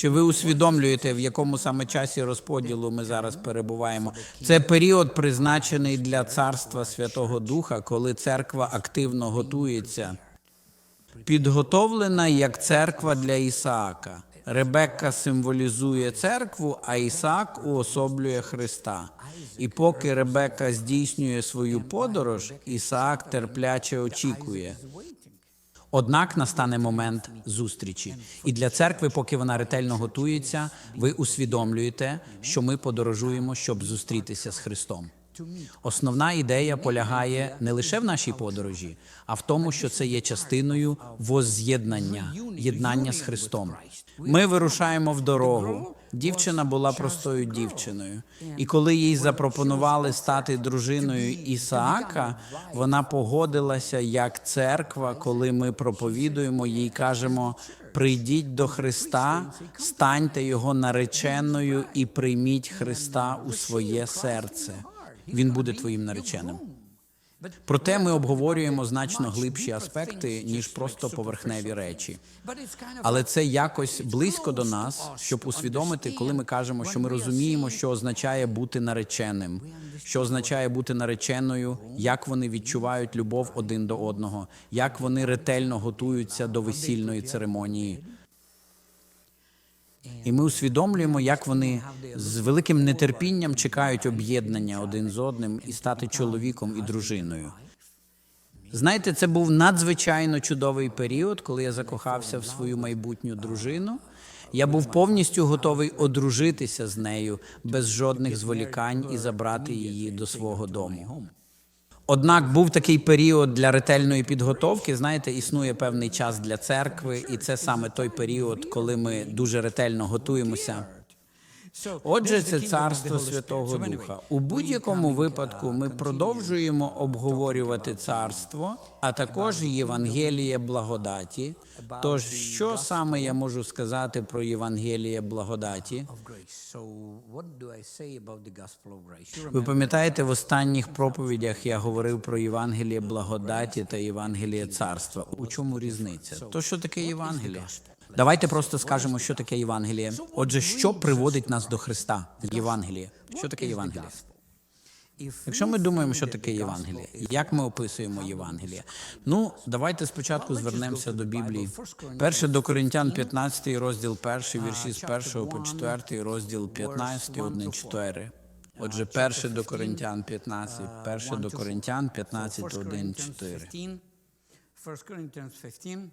Чи ви усвідомлюєте, в якому саме часі розподілу ми зараз перебуваємо? Це період призначений для царства Святого Духа, коли церква активно готується, підготовлена як церква для Ісаака. Ребекка символізує церкву, а Ісаак уособлює Христа. І поки Ребекка здійснює свою подорож, Ісаак терпляче очікує. Однак настане момент зустрічі, і для церкви, поки вона ретельно готується, ви усвідомлюєте, що ми подорожуємо, щоб зустрітися з Христом. Основна ідея полягає не лише в нашій подорожі, а в тому, що це є частиною возз'єднання, єднання з Христом. Ми вирушаємо в дорогу. Дівчина була простою дівчиною, і коли їй запропонували стати дружиною Ісаака, вона погодилася як церква, коли ми проповідуємо їй, кажемо: прийдіть до Христа, станьте його нареченою і прийміть Христа у своє серце. Він буде твоїм нареченим. Проте ми обговорюємо значно глибші аспекти, ніж просто поверхневі речі. Але це якось близько до нас, щоб усвідомити, коли ми кажемо, що ми розуміємо, що означає бути нареченим, що означає бути нареченою, як вони відчувають любов один до одного, як вони ретельно готуються до весільної церемонії. І ми усвідомлюємо, як вони з великим нетерпінням чекають об'єднання один з одним і стати чоловіком і дружиною. Знаєте, це був надзвичайно чудовий період, коли я закохався в свою майбутню дружину. Я був повністю готовий одружитися з нею без жодних зволікань і забрати її до свого дому. Однак був такий період для ретельної підготовки. Знаєте, існує певний час для церкви, і це саме той період, коли ми дуже ретельно готуємося. Отже, це царство Святого Духа. У будь-якому випадку ми продовжуємо обговорювати царство, а також Євангеліє благодаті. Тож, що саме я можу сказати про Євангеліє благодаті? Ви пам'ятаєте, в останніх проповідях я говорив про Євангеліє благодаті та Євангеліє царства. У чому різниця? То що таке Євангеліє? Давайте просто скажемо, що таке Євангеліє. Отже, що приводить нас до Христа? Євангеліє. Що таке Євангеліє? Якщо ми думаємо, що таке Євангеліє, як ми описуємо Євангеліє? Ну, давайте спочатку звернемося до Біблії. Перше до Коринтян, 15 розділ 1, вірші з 1 по 4, розділ 15, 1, 4. Отже, перше до Коринтян 15, перше до Коринтян 15, 1, 4. 1 Corinthians 15,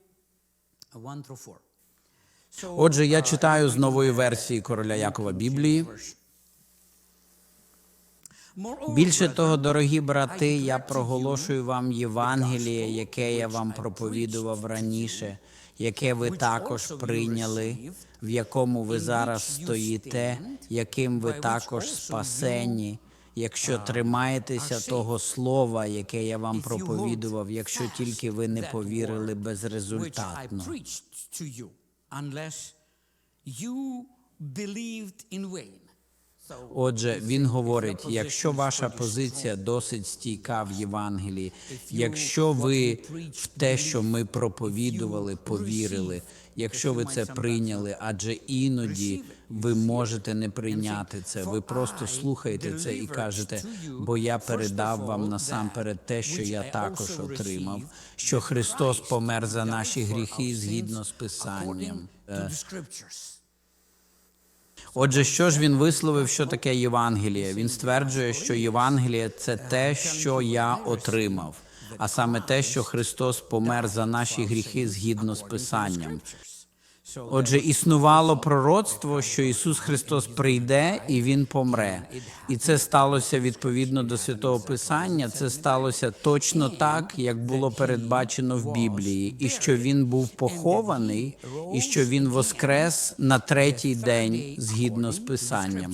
1 through 4. Отже, я читаю з нової версії короля Якова Біблії. Більше того, дорогі брати, я проголошую вам Євангеліє, яке я вам проповідував раніше, яке ви також прийняли, в якому ви зараз стоїте, яким ви також спасені. Якщо тримаєтеся того слова, яке я вам проповідував, якщо тільки ви не повірили безрезультатно. Unless you believed in vain. Отже, він говорить: якщо ваша позиція досить стійка в Євангелії, якщо ви в те, що ми проповідували, повірили, якщо ви це прийняли, адже іноді ви можете не прийняти це. Ви просто слухаєте це і кажете, бо я передав вам насамперед те, що я також отримав, що Христос помер за наші гріхи згідно з Писанням. Scriptures. Отже, що ж він висловив, що таке Євангеліє? Він стверджує, що Євангеліє це те, що я отримав, а саме те, що Христос помер за наші гріхи згідно з Писанням. Отже, існувало пророцтво, що Ісус Христос прийде і Він помре. І це сталося відповідно до Святого Писання. Це сталося точно так, як було передбачено в Біблії, і що Він був похований, і що Він воскрес на третій день згідно з Писанням.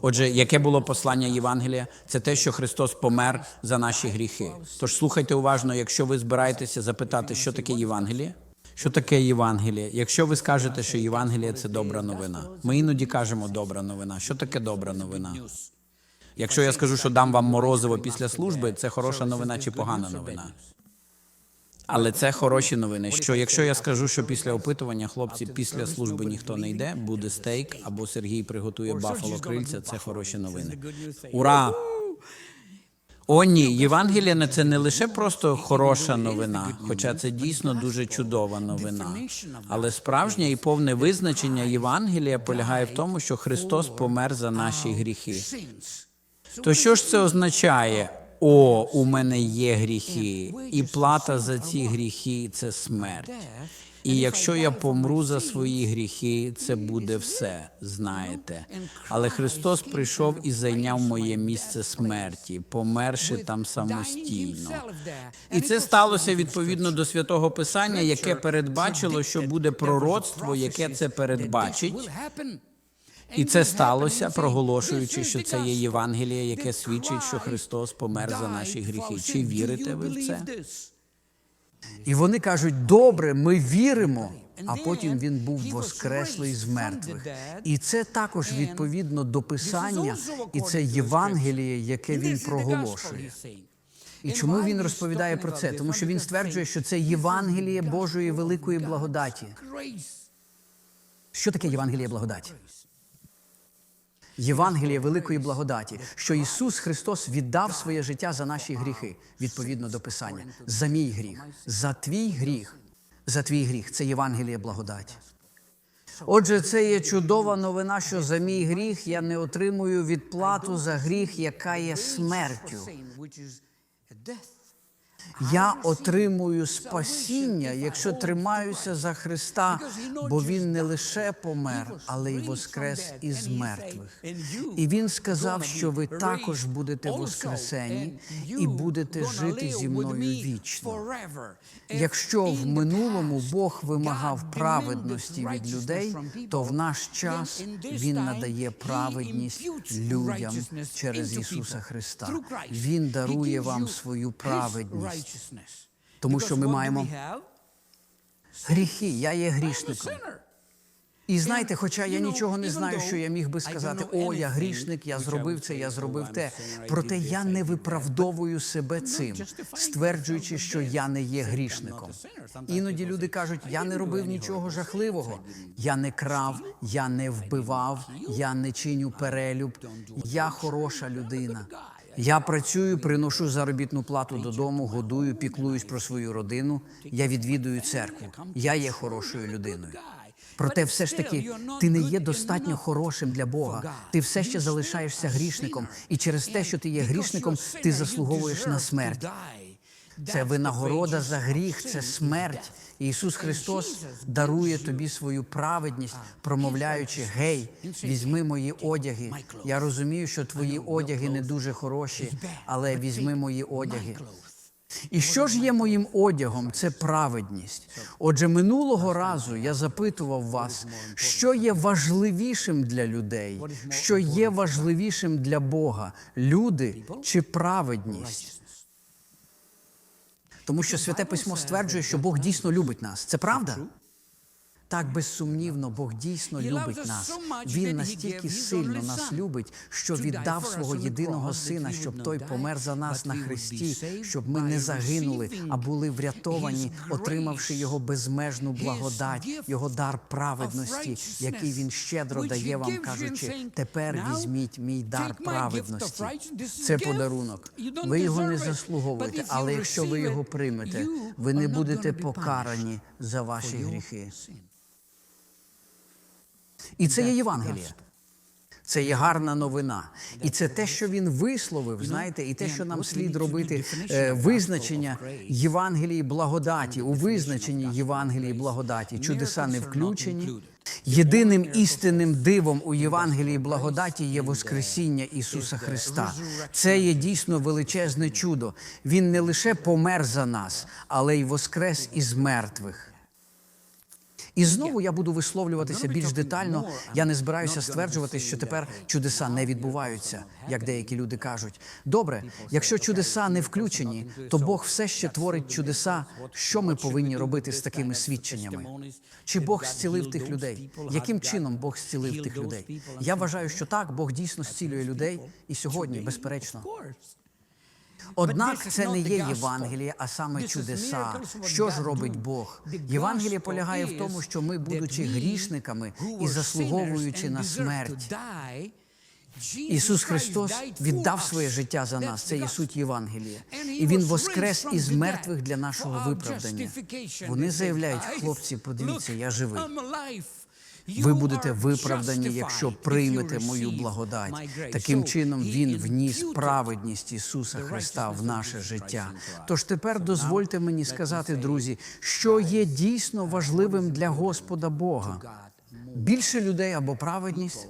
Отже, яке було послання Євангелія? Це те, що Христос помер за наші гріхи. Тож слухайте уважно, якщо ви збираєтеся запитати, що таке Євангеліє. Що таке Євангеліє? Якщо ви скажете, що Євангеліє це добра новина, ми іноді кажемо добра новина. Що таке добра новина? Якщо я скажу, що дам вам морозиво після служби, це хороша новина чи погана новина? Але це хороші новини. Що якщо я скажу, що після опитування хлопці після служби ніхто не йде, буде стейк або Сергій приготує бафало крильця, це хороші новини. Ура! О, ні, Євангелія це не лише просто хороша новина, хоча це дійсно дуже чудова новина. Але справжнє і повне визначення Євангелія полягає в тому, що Христос помер за наші гріхи. То що ж це означає? О, у мене є гріхи, і плата за ці гріхи це смерть. І якщо я помру за свої гріхи, це буде все, знаєте. Але Христос прийшов і зайняв моє місце смерті, померши там самостійно. І це сталося відповідно до святого Писання, яке передбачило, що буде пророцтво, яке це передбачить. І це сталося, проголошуючи, що це є Євангеліє, яке свідчить, що Христос помер за наші гріхи. Чи вірите ви в це? І вони кажуть: добре, ми віримо. А потім він був воскреслий з мертвих. І це також відповідно до Писання, і це Євангеліє, яке він проголошує. І чому він розповідає про це? Тому що він стверджує, що це Євангеліє Божої великої благодаті. Що таке Євангеліє благодаті? Євангеліє великої благодаті, що Ісус Христос віддав своє життя за наші гріхи, відповідно до Писання, за мій гріх, за твій гріх, за твій гріх. Це Євангеліє благодаті. Отже, це є чудова новина, що за мій гріх я не отримую відплату за гріх, яка є смертю. Я отримую спасіння, якщо тримаюся за Христа, бо Він не лише помер, але й воскрес із мертвих. І Він сказав, що ви також будете воскресені і будете жити зі мною вічно. Якщо в минулому Бог вимагав праведності від людей, то в наш час Він надає праведність людям через Ісуса Христа. Він дарує вам свою праведність. Тому що ми маємо гріхи. Я є грішником. І знаєте, хоча я нічого не знаю, що я міг би сказати, о, я грішник, я зробив це, я зробив те. Проте я не виправдовую себе цим, стверджуючи, що я не є грішником. Іноді люди кажуть, я не робив нічого жахливого, я не крав, я не вбивав, я не чиню перелюб, я хороша людина. Я працюю, приношу заробітну плату додому, годую, піклуюсь про свою родину. Я відвідую церкву. Я є хорошою людиною. Проте, все ж таки, ти не є достатньо хорошим для Бога. Ти все ще залишаєшся грішником, і через те, що ти є грішником, ти заслуговуєш на смерть. Це винагорода за гріх, це смерть. Ісус Христос дарує тобі свою праведність, промовляючи: Гей, візьми мої одяги. Я розумію, що твої одяги не дуже хороші, але візьми мої одяги. І що ж є моїм одягом? Це праведність. Отже, минулого разу я запитував вас, що є важливішим для людей, що є важливішим для Бога люди чи праведність? Тому що святе письмо стверджує, що Бог дійсно любить нас. Це правда? Так, безсумнівно, Бог дійсно любить нас. Він настільки сильно нас любить, що віддав свого єдиного сина, щоб той помер за нас на хресті, щоб ми не загинули, а були врятовані, отримавши його безмежну благодать, його дар праведності, який він щедро дає вам, кажучи, тепер візьміть мій дар праведності. Це подарунок. Ви його не заслуговуєте, але якщо ви його приймете, ви не будете покарані за ваші гріхи. І це є Євангеліє. Це є гарна новина. І це те, що він висловив, знаєте, і те, що нам слід робити, е, визначення Євангелії благодаті, у визначенні Євангелії благодаті. Чудеса не включені. Єдиним істинним дивом у Євангелії благодаті є Воскресіння Ісуса Христа. Це є дійсно величезне чудо. Він не лише помер за нас, але й воскрес із мертвих. І знову я буду висловлюватися більш детально. Я не збираюся стверджувати, що тепер чудеса не відбуваються, як деякі люди кажуть. Добре, якщо чудеса не включені, то Бог все ще творить чудеса. Що ми повинні робити з такими свідченнями? Чи Бог зцілив тих людей? Яким чином Бог зцілив тих людей? Я вважаю, що так, Бог дійсно зцілює людей і сьогодні, безперечно. Однак це не є. Євангеліє, а саме чудеса. Що ж робить. Бог? Євангеліє полягає в тому, що ми, будучи грішниками і заслуговуючи на смерть, Ісус Христос віддав своє життя за нас. Це є суть. Євангелія. І Він воскрес із мертвих для нашого виправдання. Вони заявляють, хлопці, подивіться, я живий. Ви будете виправдані, якщо приймете мою благодать. Таким чином він вніс праведність Ісуса Христа в наше життя. Тож тепер дозвольте мені сказати, друзі, що є дійсно важливим для Господа Бога. Більше людей або праведність.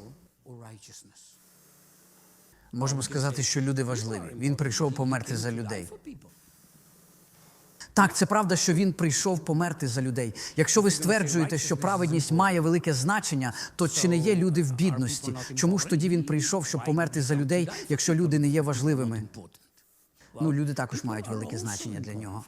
Можемо сказати, що люди важливі. Він прийшов померти за людей. Так, це правда, що він прийшов померти за людей. Якщо ви стверджуєте, що праведність має велике значення, то чи не є люди в бідності? Чому ж тоді він прийшов, щоб померти за людей, якщо люди не є важливими? Ну, люди також мають велике значення для нього.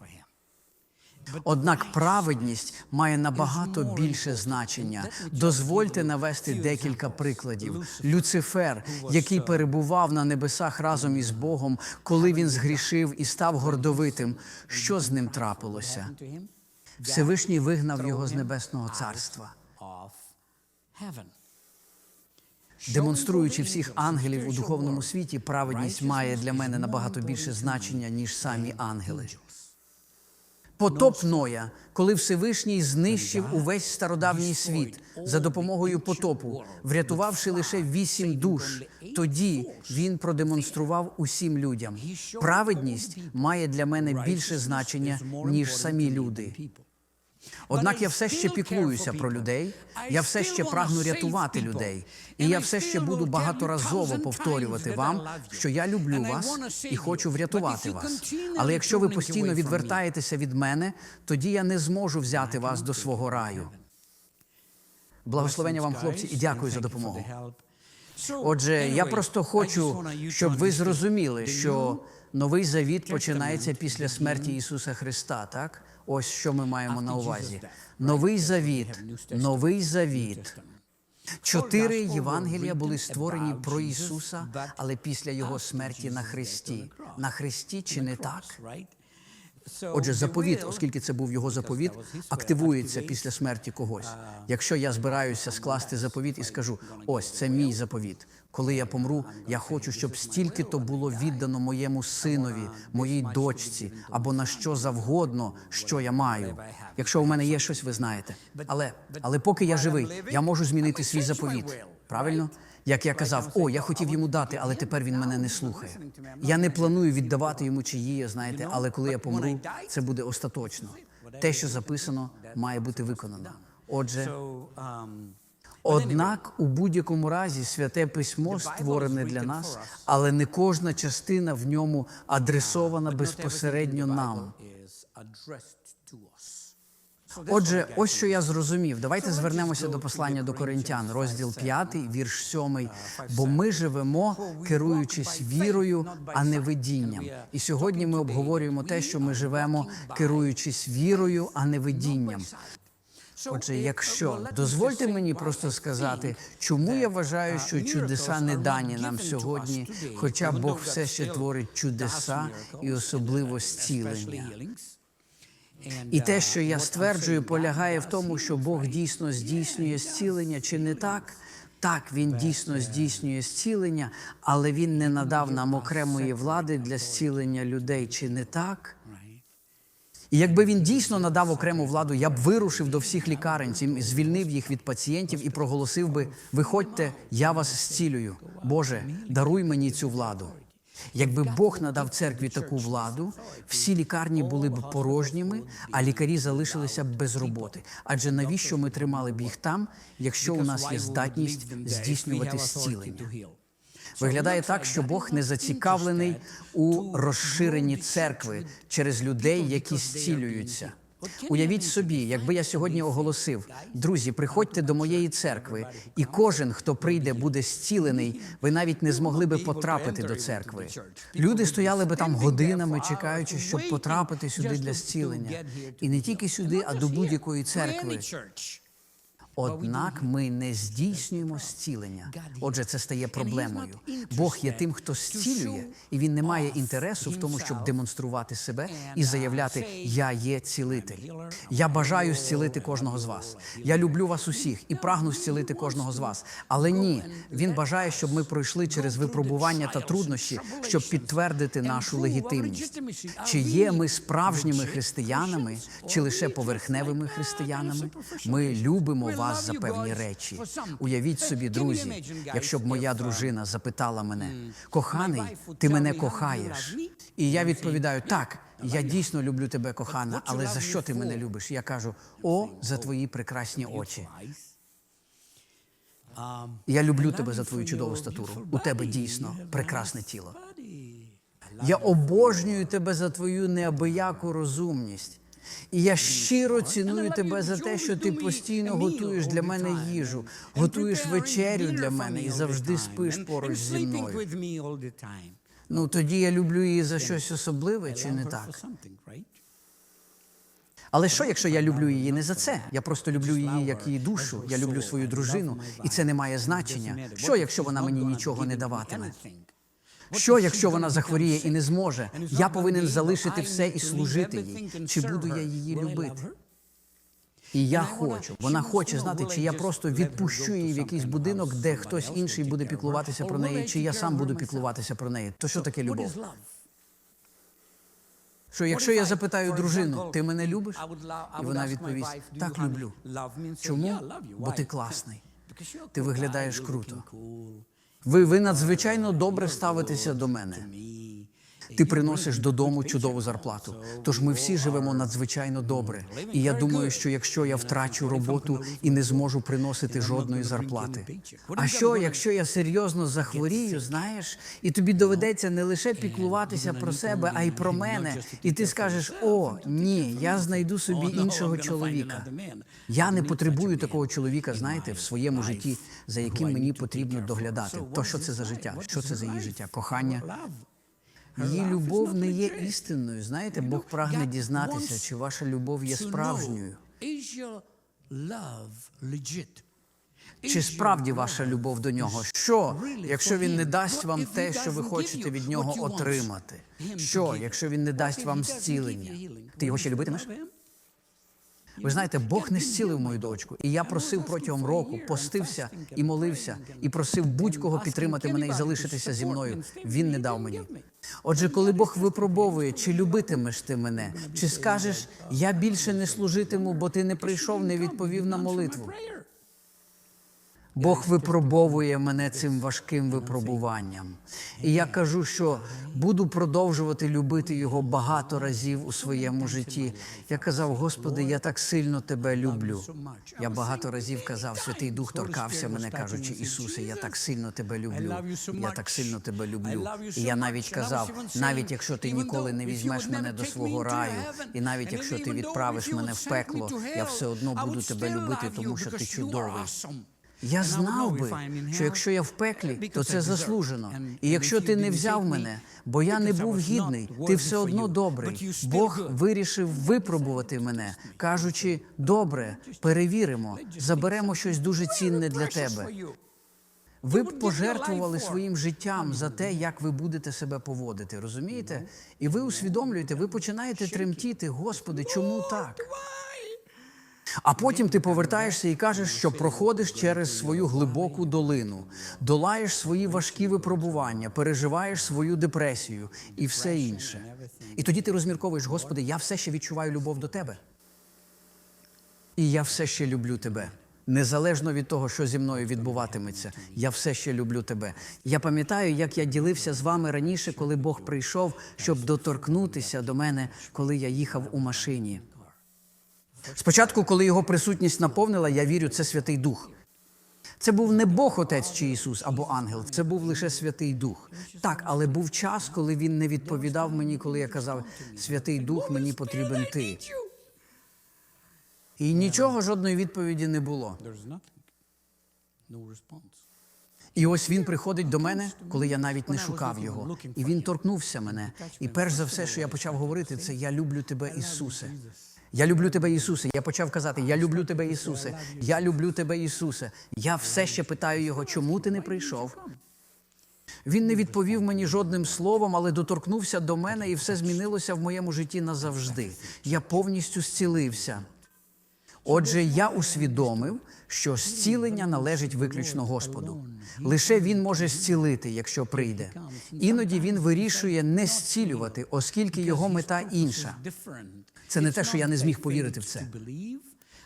Однак праведність має набагато більше значення. Дозвольте навести декілька прикладів. Люцифер, який перебував на небесах разом із Богом, коли він згрішив і став гордовитим, що з ним трапилося? Всевишній вигнав його з небесного царства. Демонструючи всіх ангелів у духовному світі, праведність має для мене набагато більше значення, ніж самі ангели. Потоп Ноя, коли Всевишній знищив увесь стародавній світ за допомогою потопу, врятувавши лише вісім душ, тоді він продемонстрував усім людям. Праведність має для мене більше значення, ніж самі люди. Однак я все ще піклуюся про людей, я все ще прагну рятувати людей, і я все ще буду багаторазово повторювати вам, що я люблю вас і хочу врятувати вас. Але якщо ви постійно відвертаєтеся від мене, тоді я не зможу взяти вас до свого раю. Благословення вам, хлопці, і дякую за допомогу. Отже, я просто хочу, щоб ви зрозуміли, що новий завіт починається після смерті Ісуса Христа. Так, ось що ми маємо на увазі. Новий завіт, новий завіт. Чотири Євангелія були створені про Ісуса, але після Його смерті на Христі. На Христі чи не так? Отже, заповіт, оскільки це був його заповіт, активується після смерті когось. Якщо я збираюся скласти заповіт і скажу: ось це мій заповіт. Коли я помру, я хочу, щоб стільки то було віддано моєму синові, моїй дочці або на що завгодно, що я маю. Якщо у мене є щось, ви знаєте. Але, але поки я живий, я можу змінити свій заповіт. Правильно? Як я казав, о, я хотів йому дати, але тепер він мене не слухає. Я не планую віддавати йому чиї, знаєте, але коли я помру, це буде остаточно. Те, що записано, має бути виконано. Отже, um, однак у будь-якому разі святе письмо створене для нас, але не кожна частина в ньому адресована безпосередньо нам. Отже, ось що я зрозумів. Давайте звернемося до послання до Коринтян, розділ 5, вірш 7. Бо ми живемо, керуючись вірою, а не видінням. І сьогодні ми обговорюємо те, що ми живемо, керуючись вірою, а не видінням. Отже, якщо дозвольте мені просто сказати, чому я вважаю, що чудеса не дані нам сьогодні, хоча Бог все ще творить чудеса і особливо зцілення. І те, що я стверджую, полягає в тому, що Бог дійсно здійснює зцілення, чи не так? Так, він дійсно здійснює зцілення, але він не надав нам окремої влади для зцілення людей, чи не так? І якби він дійсно надав окрему владу, я б вирушив до всіх лікарень, звільнив їх від пацієнтів і проголосив би: виходьте, я вас зцілюю. Боже, даруй мені цю владу. Якби Бог надав церкві таку владу, всі лікарні були б порожніми, а лікарі залишилися б без роботи. Адже навіщо ми тримали б їх там, якщо у нас є здатність здійснювати зцілення? Виглядає так, що Бог не зацікавлений у розширенні церкви через людей, які зцілюються. Уявіть собі, якби я сьогодні оголосив: друзі, приходьте до моєї церкви, і кожен, хто прийде, буде зцілений. Ви навіть не змогли би потрапити до церкви. Люди стояли би там годинами, чекаючи, щоб потрапити сюди для зцілення. І не тільки сюди, а до будь-якої церкви. Однак ми не здійснюємо зцілення. Отже, це стає проблемою. Бог є тим, хто зцілює, і він не має інтересу в тому, щоб демонструвати себе і заявляти Я є цілитель. Я бажаю зцілити кожного з вас. Я люблю вас усіх і прагну зцілити кожного з вас. Але ні, він бажає, щоб ми пройшли через випробування та труднощі, щоб підтвердити нашу легітимність. Чи є ми справжніми християнами, чи лише поверхневими християнами? Ми любимо вас за певні речі. Уявіть собі, друзі, якщо б моя дружина запитала мене, коханий, ти мене кохаєш? І я відповідаю, так. Я дійсно люблю тебе, кохана, але за що ти мене любиш? Я кажу: о, за твої прекрасні очі. Я люблю тебе за твою чудову статуру. У тебе дійсно прекрасне тіло. Я обожнюю тебе за твою неабияку розумність. І я щиро ціную тебе за те, що ти постійно готуєш для мене їжу, готуєш вечерю для мене і завжди спиш поруч зі мною. Ну тоді я люблю її за щось особливе, чи не так? Але що, якщо я люблю її не за це? Я просто люблю її як її душу. Я люблю свою дружину, і це не має значення. Що, якщо вона мені нічого не даватиме? Що, якщо вона захворіє і не зможе? Я повинен залишити все і служити їй. Чи буду я її любити? І я хочу. Вона хоче знати, чи я просто відпущу її в якийсь будинок, де хтось інший буде піклуватися про неї, чи я сам буду піклуватися про неї. То що таке любов? Що якщо я запитаю дружину, ти мене любиш? І вона відповість: так, люблю. Чому? Бо ти класний. Ти виглядаєш круто. Ви, ви надзвичайно добре ставитеся до мене. Ти приносиш додому чудову зарплату. Тож ми всі живемо надзвичайно добре. І я думаю, що якщо я втрачу роботу і не зможу приносити жодної зарплати. А що, якщо я серйозно захворію, знаєш, і тобі доведеться не лише піклуватися про себе, а й про мене. І ти скажеш: О, ні, я знайду собі іншого чоловіка. Я не потребую такого чоловіка, знаєте, в своєму житті, за яким мені потрібно доглядати. То що це за життя? Що це за її життя? Кохання. Її любов не є істинною. Знаєте, Бог прагне дізнатися, чи ваша любов є справжньою. Чи справді ваша любов до нього? Що, якщо він не дасть вам те, що ви хочете від нього отримати? Що, якщо він не дасть вам зцілення? Ти його ще любитимеш? Ви знаєте, Бог не зцілив мою дочку, і я просив протягом року, постився і молився, і просив будь-кого підтримати мене і залишитися зі мною. Він не дав мені. Отже, коли Бог випробовує, чи любитимеш ти мене, чи скажеш, я більше не служитиму, бо ти не прийшов, не відповів на молитву. Бог випробовує мене цим важким випробуванням. І я кажу, що буду продовжувати любити його багато разів у своєму житті. Я казав, Господи, я так сильно тебе люблю. Я багато разів казав, Святий Дух торкався мене, кажучи, Ісусе, я так сильно тебе люблю. Я так сильно тебе люблю. І я навіть казав, навіть якщо ти ніколи не візьмеш мене до свого раю, і навіть якщо ти відправиш мене в пекло, я все одно буду тебе любити, тому що ти чудовий. Я знав би, що якщо я в пеклі, то це заслужено. І якщо ти не взяв мене, бо я не був гідний, ти все одно добрий. Бог вирішив випробувати мене, кажучи, добре, перевіримо, заберемо щось дуже цінне для тебе. Ви б пожертвували своїм життям за те, як ви будете себе поводити, розумієте? І ви усвідомлюєте, ви починаєте тремтіти, Господи, чому так? А потім ти повертаєшся і кажеш, що проходиш через свою глибоку долину, долаєш свої важкі випробування, переживаєш свою депресію і все інше. І тоді ти розмірковуєш, Господи, я все ще відчуваю любов до тебе. І я все ще люблю тебе. Незалежно від того, що зі мною відбуватиметься, я все ще люблю тебе. Я пам'ятаю, як я ділився з вами раніше, коли Бог прийшов, щоб доторкнутися до мене, коли я їхав у машині. Спочатку, коли його присутність наповнила, я вірю, це Святий Дух. Це був не Бог Отець чи Ісус або ангел, це був лише Святий Дух. Так, але був час, коли він не відповідав мені, коли я казав, Святий Дух, мені потрібен ти. І нічого, жодної відповіді не було. І ось він приходить до мене, коли я навіть не шукав його. І він торкнувся мене. І перш за все, що я почав говорити, це я люблю тебе, Ісусе. Я люблю тебе, Ісусе. Я почав казати: Я люблю тебе, Ісусе. Я люблю тебе, Ісусе. Я все ще питаю його, чому ти не прийшов? Він не відповів мені жодним словом, але доторкнувся до мене, і все змінилося в моєму житті назавжди. Я повністю зцілився. Отже, я усвідомив, що зцілення належить виключно Господу. Лише Він може зцілити, якщо прийде. Іноді він вирішує не зцілювати, оскільки його мета інша. Це не те, що я не зміг повірити в це.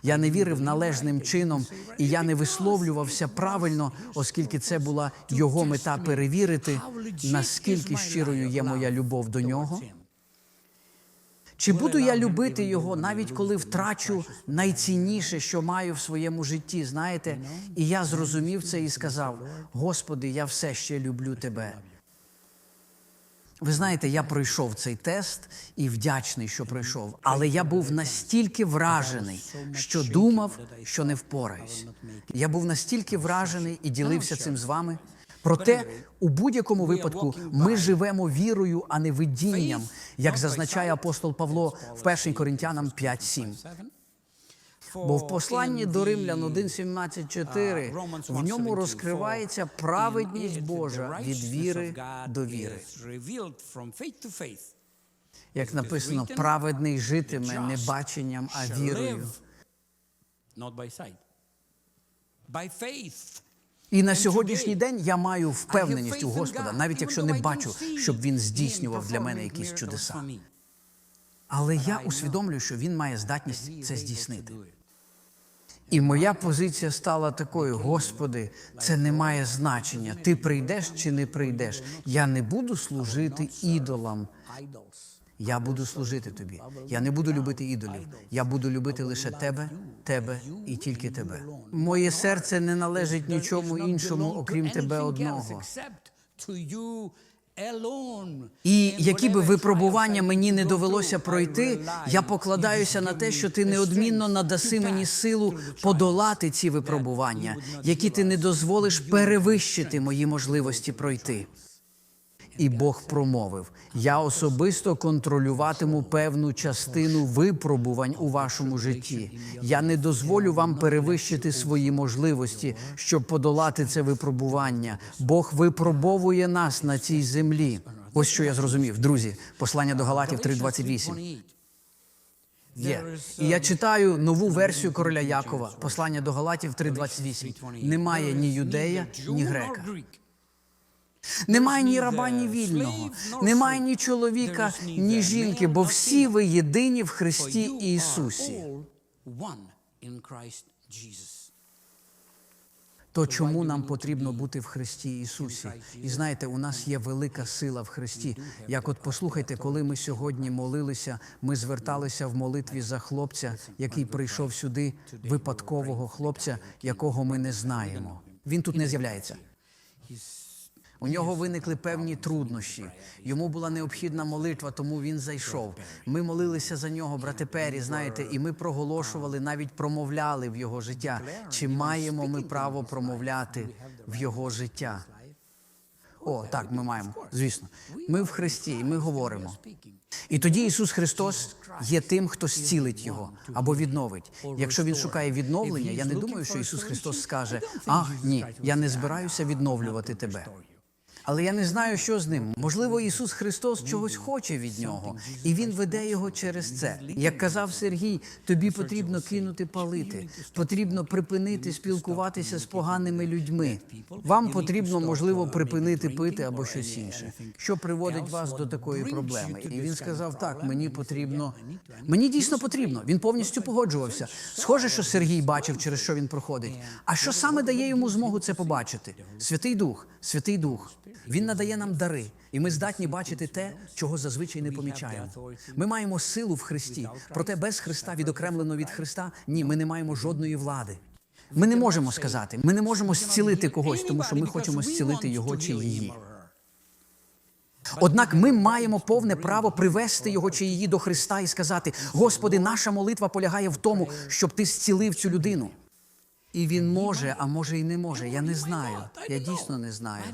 Я не вірив належним чином, і я не висловлювався правильно, оскільки це була його мета перевірити, наскільки щирою є моя любов до нього. Чи буду я любити його, навіть коли втрачу найцінніше, що маю в своєму житті, знаєте? І я зрозумів це і сказав: Господи, я все ще люблю тебе. Ви знаєте, я пройшов цей тест і вдячний, що пройшов. Але я був настільки вражений, що думав, що не впораюсь. Я був настільки вражений і ділився цим з вами. Проте, у будь-якому випадку, ми живемо вірою, а не видінням, як зазначає апостол Павло в 1 Коринтянам 5.7. Бо в посланні до Римлян 1.17.4 в ньому розкривається праведність Божа від віри до віри. Як написано, праведний житиме не баченням, а вірою. І на сьогоднішній день я маю впевненість у Господа, навіть якщо не бачу, щоб він здійснював для мене якісь чудеса. Але я усвідомлюю, що він має здатність це здійснити. І моя позиція стала такою: Господи, це не має значення. Ти прийдеш чи не прийдеш. Я не буду служити ідолам. Я буду служити тобі. Я не буду любити ідолів. Я буду любити лише тебе, тебе і тільки тебе. Моє серце не належить нічому іншому, окрім тебе одного. І які би випробування мені не довелося пройти, я покладаюся на те, що ти неодмінно надаси мені силу подолати ці випробування, які ти не дозволиш перевищити мої можливості пройти. І Бог промовив: Я особисто контролюватиму певну частину випробувань у вашому житті. Я не дозволю вам перевищити свої можливості, щоб подолати це випробування. Бог випробовує нас на цій землі. Ось що я зрозумів, друзі. Послання до Галатів 3.28. Є. І я читаю нову версію короля Якова, послання до Галатів 3.28. Немає ні юдея, ні грека. Немає ні раба, ні вільного, немає ні чоловіка, ні жінки, бо всі ви єдині в Христі Ісусі. То чому нам потрібно бути в Христі Ісусі? І знаєте, у нас є велика сила в Христі. Як от послухайте, коли ми сьогодні молилися, ми зверталися в молитві за хлопця, який прийшов сюди, випадкового хлопця, якого ми не знаємо. Він тут не з'являється. У нього виникли певні труднощі. Йому була необхідна молитва, тому він зайшов. Ми молилися за нього, брате Пері, знаєте, і ми проголошували, навіть промовляли в його життя. Чи маємо ми право промовляти в його життя? О, так, ми маємо. Звісно, ми в Христі, і ми говоримо. І тоді Ісус Христос є тим, хто зцілить його або відновить. Якщо він шукає відновлення, я не думаю, що Ісус Христос скаже: Ах, ні, я не збираюся відновлювати тебе. Але я не знаю, що з ним. Можливо, Ісус Христос чогось хоче від нього, і Він веде його через це. Як казав Сергій, тобі потрібно кинути палити, потрібно припинити спілкуватися з поганими людьми. Вам потрібно, можливо, припинити пити або щось інше, що приводить вас до такої проблеми. І він сказав: так, мені потрібно. Мені дійсно потрібно. Він повністю погоджувався. Схоже, що Сергій бачив, через що він проходить. А що саме дає йому змогу це побачити? Святий Дух, Святий Дух. Він надає нам дари, і ми здатні бачити те, чого зазвичай не помічаємо. Ми маємо силу в Христі, проте без Христа, відокремлено від Христа, ні, ми не маємо жодної влади. Ми не можемо сказати, ми не можемо зцілити когось, тому що ми хочемо зцілити його чи її. Однак ми маємо повне право привести його чи її до Христа і сказати: Господи, наша молитва полягає в тому, щоб ти зцілив цю людину. І він може, а може і не може. Я не знаю. Я дійсно не знаю.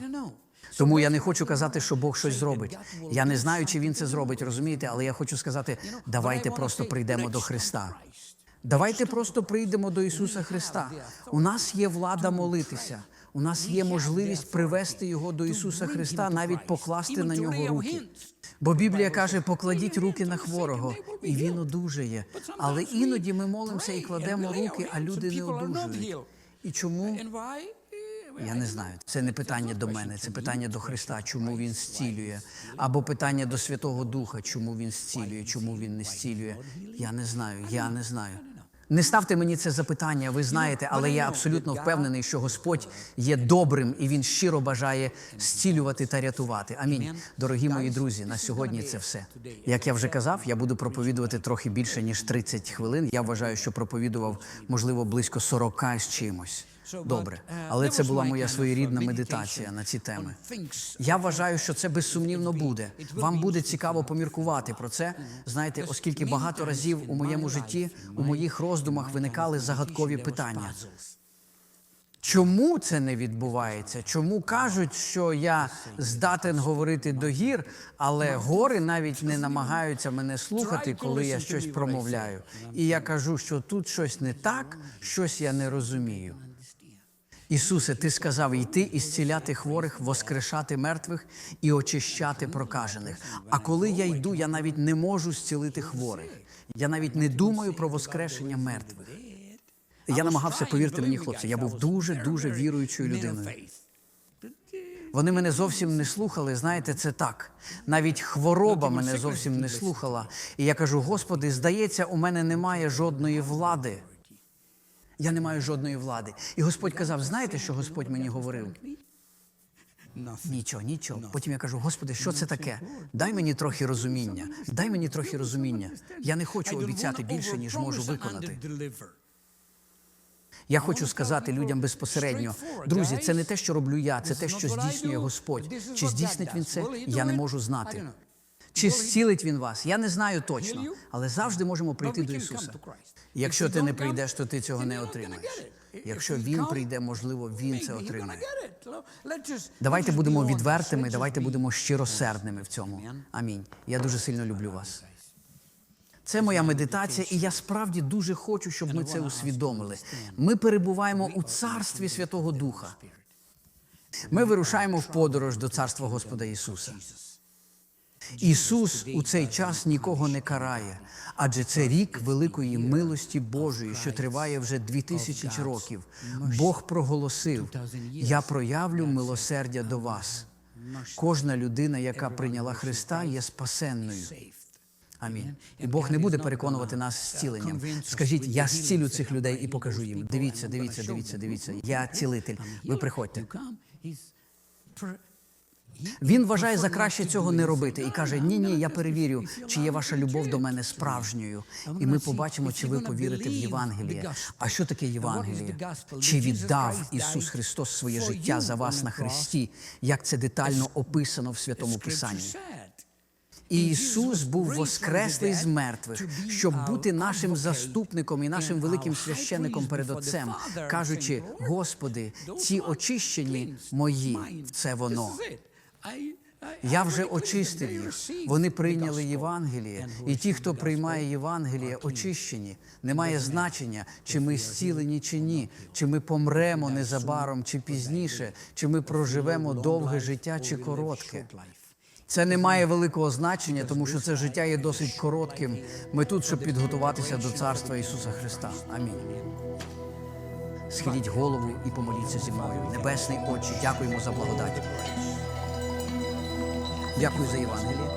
Тому я не хочу казати, що Бог щось зробить. Я не знаю, чи він це зробить, розумієте, але я хочу сказати, давайте просто прийдемо до Христа. Давайте просто прийдемо до Ісуса Христа. У нас є влада молитися. У нас є можливість привести його до Ісуса Христа, навіть покласти на нього руки. Бо Біблія каже, покладіть руки на хворого, і він одужає. Але іноді ми молимося і кладемо руки, а люди не одужують. І чому? Я не знаю. Це не питання до мене, це питання до Христа, чому він зцілює, або питання до Святого Духа, чому він зцілює, чому він не зцілює. Я не знаю, я не знаю. Не ставте мені це запитання, ви знаєте, але я абсолютно впевнений, що Господь є добрим і він щиро бажає зцілювати та рятувати. Амінь. Дорогі мої друзі, на сьогодні це все. Як я вже казав, я буду проповідувати трохи більше ніж 30 хвилин. Я вважаю, що проповідував можливо близько 40 з чимось. Добре, але це була моя своєрідна медитація на ці теми. Я вважаю, що це безсумнівно буде. Вам буде цікаво поміркувати про це. Знаєте, оскільки багато разів у моєму житті, у моїх роздумах виникали загадкові питання. Чому це не відбувається? Чому кажуть, що я здатен говорити до гір, але гори навіть не намагаються мене слухати, коли я щось промовляю? І я кажу, що тут щось не так, щось я не розумію. Ісусе, ти сказав йти і зціляти хворих, воскрешати мертвих і очищати прокажених. А коли я йду, я навіть не можу зцілити хворих. Я навіть не думаю про воскрешення мертвих. Я намагався, повірте мені, хлопці, я був дуже дуже віруючою людиною. Вони мене зовсім не слухали. Знаєте, це так. Навіть хвороба мене зовсім не слухала. І я кажу: Господи, здається, у мене немає жодної влади. Я не маю жодної влади. І Господь казав: знаєте, що Господь мені говорив? Нічого, нічого. Потім я кажу: Господи, що це таке? Дай мені трохи розуміння. Дай мені трохи розуміння. Я не хочу обіцяти більше, ніж можу виконати. Я хочу сказати людям безпосередньо, друзі, це не те, що роблю я, це те, що здійснює Господь. Чи здійснить він це? Я не можу знати. Чи зцілить він вас? Я не знаю точно, але завжди можемо прийти до Ісуса. Якщо ти не прийдеш, то ти цього не отримаєш. Якщо він прийде, можливо, він це отримає. Давайте будемо відвертими, давайте будемо щиросердними в цьому. Амінь. Я дуже сильно люблю вас. Це моя медитація, і я справді дуже хочу, щоб ми це усвідомили. Ми перебуваємо у царстві Святого Духа. Ми вирушаємо в подорож до царства Господа Ісуса. Ісус у цей час нікого не карає, адже це рік великої милості Божої, що триває вже дві тисячі років. Бог проголосив: Я проявлю милосердя до вас. Кожна людина, яка прийняла Христа, є спасенною. Амінь. І Бог не буде переконувати нас зціленням. Скажіть, я зцілю цих людей і покажу їм. Дивіться, дивіться, дивіться, дивіться. Я цілитель. Ви приходьте. Він вважає за краще цього не робити і каже: Ні, ні, я перевірю, чи є ваша любов до мене справжньою. І ми побачимо, чи ви повірите в Євангеліє. А що таке Євангеліє? Чи віддав Ісус Христос своє життя за вас на хресті, як це детально описано в святому Писанні? І Ісус був воскреслий з мертвих, щоб бути нашим заступником і нашим великим священником перед Отцем, кажучи: Господи, ці очищені мої, це воно. Я вже очистив їх. Вони прийняли Євангеліє, і ті, хто приймає Євангеліє, очищені. Немає значення, чи ми зцілені, чи ні, чи ми помремо незабаром, чи пізніше, чи ми проживемо довге життя, чи коротке. Це не має великого значення, тому що це життя є досить коротким. Ми тут, щоб підготуватися до царства Ісуса Христа. Амінь. Схиліть голову і помоліться зі мною. Небесний Отче, дякуємо за благодать. Дякую за Євангеліє.